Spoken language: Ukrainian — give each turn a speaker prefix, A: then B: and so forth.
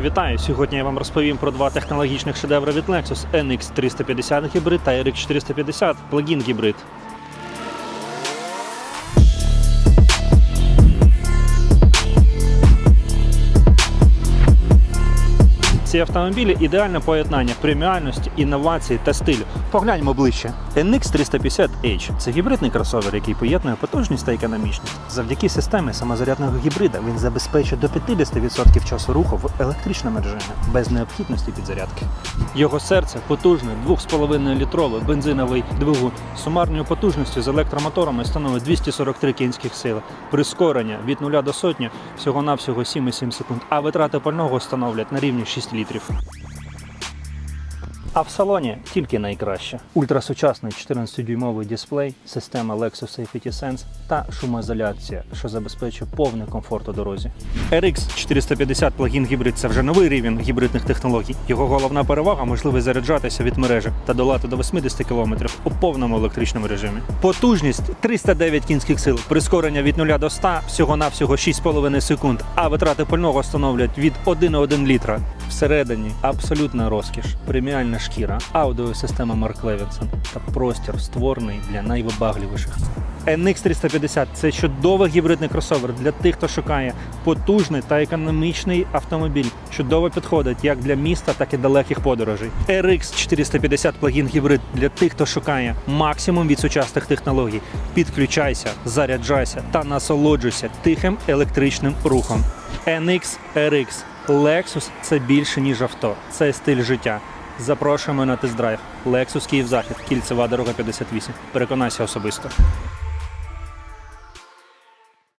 A: Вітаю! Сьогодні я вам розповім про два технологічних шедеври від Lexus NX 350 гібрид та RX 450 плагін гібрид. Ці автомобілі ідеальне поєднання преміальності, інновації та стилю. Погляньмо ближче. NX 350H – це гібридний кросовер, який поєднує потужність та економічність. Завдяки системі самозарядного гібрида він забезпечує до 50% часу руху в електричному режимі без необхідності підзарядки. Його серце потужне, 2,5 літровий бензиновий двигун сумарною потужністю з електромоторами становить 243 кінських сили. Прискорення від 0 до сотні всього-навсього 7,7 секунд, а витрати пального становлять на рівні 6 літрів. А в салоні тільки найкраще. Ультрасучасний 14-дюймовий дисплей, система Lexus Safety Sense та шумоізоляція, що забезпечує повний комфорт у дорозі. RX 450 плагін гібрид це вже новий рівень гібридних технологій. Його головна перевага можливість заряджатися від мережі та долати до 80 км у повному електричному режимі. Потужність 309 кінських сил, прискорення від 0 до 100 всього-навсього 6,5 секунд, а витрати пального становлять від 1,1 літра. Всередині абсолютна розкіш, преміальна шкіра, аудіосистема Марк Левінсон та простір створений для найвибагливіших. NX 350 це чудовий гібридний кросовер для тих, хто шукає потужний та економічний автомобіль. Чудово підходить як для міста, так і далеких подорожей. RX 450 плагін гібрид для тих, хто шукає максимум від сучасних технологій. Підключайся, заряджайся та насолоджуйся тихим електричним рухом. NX RX Lexus – це більше ніж авто, це стиль життя. Запрошуємо на тест-драйв. Lexus Київ Захід, кільцева дорога 58. Переконайся особисто.